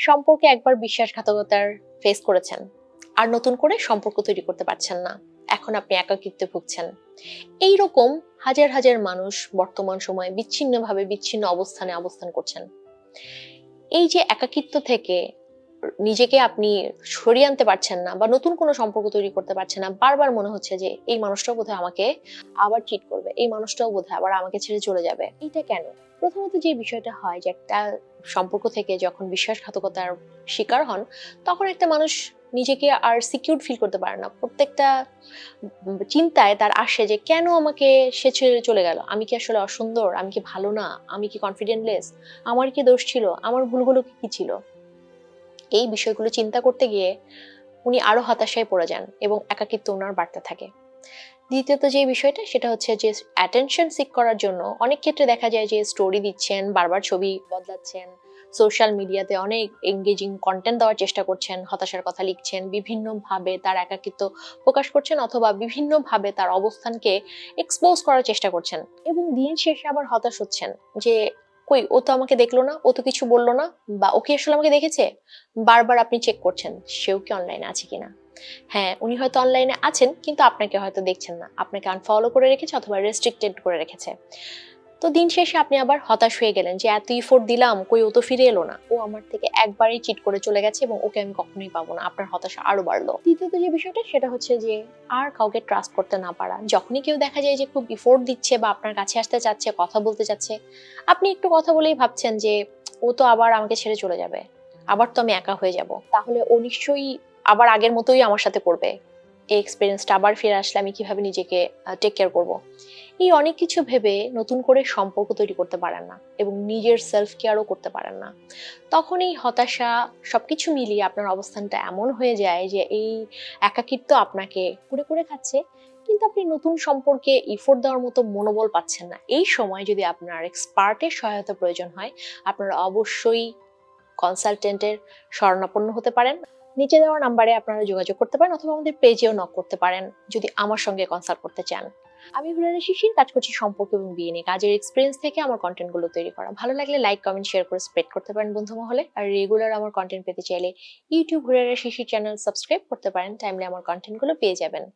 সম্পর্কে একবার বিশ্বাসঘাতকতার ফেস করেছেন। আর নতুন করে সম্পর্ক তৈরি করতে পারছেন না। এখন আপনি একাকিত্বে ভুগছেন। এই রকম হাজার হাজার মানুষ বর্তমান সময়ে বিচ্ছিন্নভাবে বিচ্ছিন্ন অবস্থানে অবস্থান করছেন। এই যে একাকিত্ব থেকে নিজেকে আপনি সরিয়ে আনতে পারছেন না বা নতুন কোনো সম্পর্ক তৈরি করতে পারছেন না, বারবার মনে হচ্ছে যে এই মানুষটাও বোধহয় আমাকে আবার চিট করবে, এই মানুষটাও বোধহয় আবার আমাকে ছেড়ে চলে যাবে। এইটা কেন? প্রথমত যে বিষয়টা হয় যে একটা সম্পর্ক থেকে যখন বিশ্বাসঘাতকতার শিকার হন, তখন একটা মানুষ নিজেকে আর সিকিউর ফিল করতে পারে না। প্রত্যেকটা চিন্তায় তার আসে যে কেন আমাকে সে ছেড়ে চলে গেল? আমি কি আসলে অসুন্দর? আমি কি ভালো না? আমি কি কনফিডেন্টলেস আমার কি দোষ ছিল? আমার ভুলগুলো কি ছিল? এই বিষয়গুলো চিন্তা করতে গিয়ে উনি আরও হতাশায় পড়ে যান এবং একাকিত্ব ওনার বাড়তে থাকে। দ্বিতীয়ত যে বিষয়টা, সেটা হচ্ছে যে অ্যাটেনশন সিক করার জন্য অনেক ক্ষেত্রে দেখা যায় যে স্টোরি দিচ্ছেন, বারবার ছবি বদলাচ্ছেন সোশ্যাল মিডিয়াতে অনেক এঙ্গেজিং কন্টেন্ট দেওয়ার চেষ্টা করছেন, হতাশার কথা লিখছেন, বিভিন্নভাবে তার একাকিত্ব প্রকাশ করছেন অথবা বিভিন্নভাবে তার অবস্থানকে এক্সপোজ করার চেষ্টা করছেন। এবং দিন শেষে আবার হতাশ হচ্ছেন যে কই, ও তো আমাকে দেখল না, ও তো কিছু বলল না, বা ও কি আসলে আমাকে দেখেছে? বারবার আপনি চেক করছেন, সেও কি অনলাইনে আছে কিনা? হ্যাঁ উনি হয়তো অনলাইনে আছেন, কিন্তু আপনাকে হয়তো দেখছেন না। আপনাকে আনফলো করে রেখেছে অথবা রেস্ট্রিক্টেড করে রেখেছে। তো দিন শেষে আপনি আবার হতাশ হয়ে গেলেন যে, এত ইফোর্ট দিলাম, কই ও তো ফিরে এলো না? ও আমার থেকে একবারই চিট করে চলে গেছে এবং ওকে আমি কখনোই পাবো না। আপনার হতাশা আরও বাড়লো। তৃতীয়ত যে বিষয়টা, সেটা হচ্ছে যে, আর কাউকে ট্রাস্ট করতে না পারা। যখনই কেউ দেখা যায় যে, খুব ইফোর্ট দিচ্ছে বা আপনার কাছে আসতে চাচ্ছে, কথা বলতে চাচ্ছে, আপনি একটু কথা বলেই ভাবছেন যে, ও তো আবার আমাকে ছেড়ে চলে যাবে। আবার তো আমি একা হয়ে যাব। তাহলে ও নিশ্চয়ই আবার আগের মতোই আমার সাথে করবে। এই এক্সপিরিয়েন্সটা আবার ফিরে আসলে আমি কীভাবে নিজেকে টেক কেয়ার করব? এই অনেক কিছু ভেবে নতুন করে সম্পর্ক তৈরি করতে পারেন না এবং নিজের সেলফ কেয়ারও করতে পারেন না। তখন এই হতাশা সবকিছু মিলিয়ে আপনার অবস্থানটা এমন হয়ে যায় যে এই একাকিত্ব আপনাকে কুড়ে কুড়ে খাচ্ছে, কিন্তু আপনি নতুন সম্পর্কে ইফোর্ট দেওয়ার মতো মনোবল পাচ্ছেন না। এই সময় যদি আপনার এক্সপার্টের সহায়তা প্রয়োজন হয়, আপনারা অবশ্যই কনসালটেন্টের শরণাপন্ন হতে পারেন। নিচে দেওয়া নাম্বারে আপনারা যোগাযোগ করতে পারেন অথবা আমাদের পেজেও নক করতে পারেন যদি আমার সঙ্গে কনসাল্ট করতে চান। আমি হুরারা শিশির, কাজ করছি সম্পর্ক এবং বিয়ে নিয়ে। কাজের এক্সপিরিয়েন্স থেকে আমার কন্টেন্টগুলো তৈরি করা। ভালো লাগলে লাইক কমেন্ট শেয়ার করে স্প্রেড করতে পারেন বন্ধু মহলে। আর রেগুলার আমার কন্টেন্ট পেতে চাইলে YouTube Hurara Shishir channel subscribe করতে পারেন। টাইমলে আমার কন্টেন্টগুলো পেয়ে যাবেন।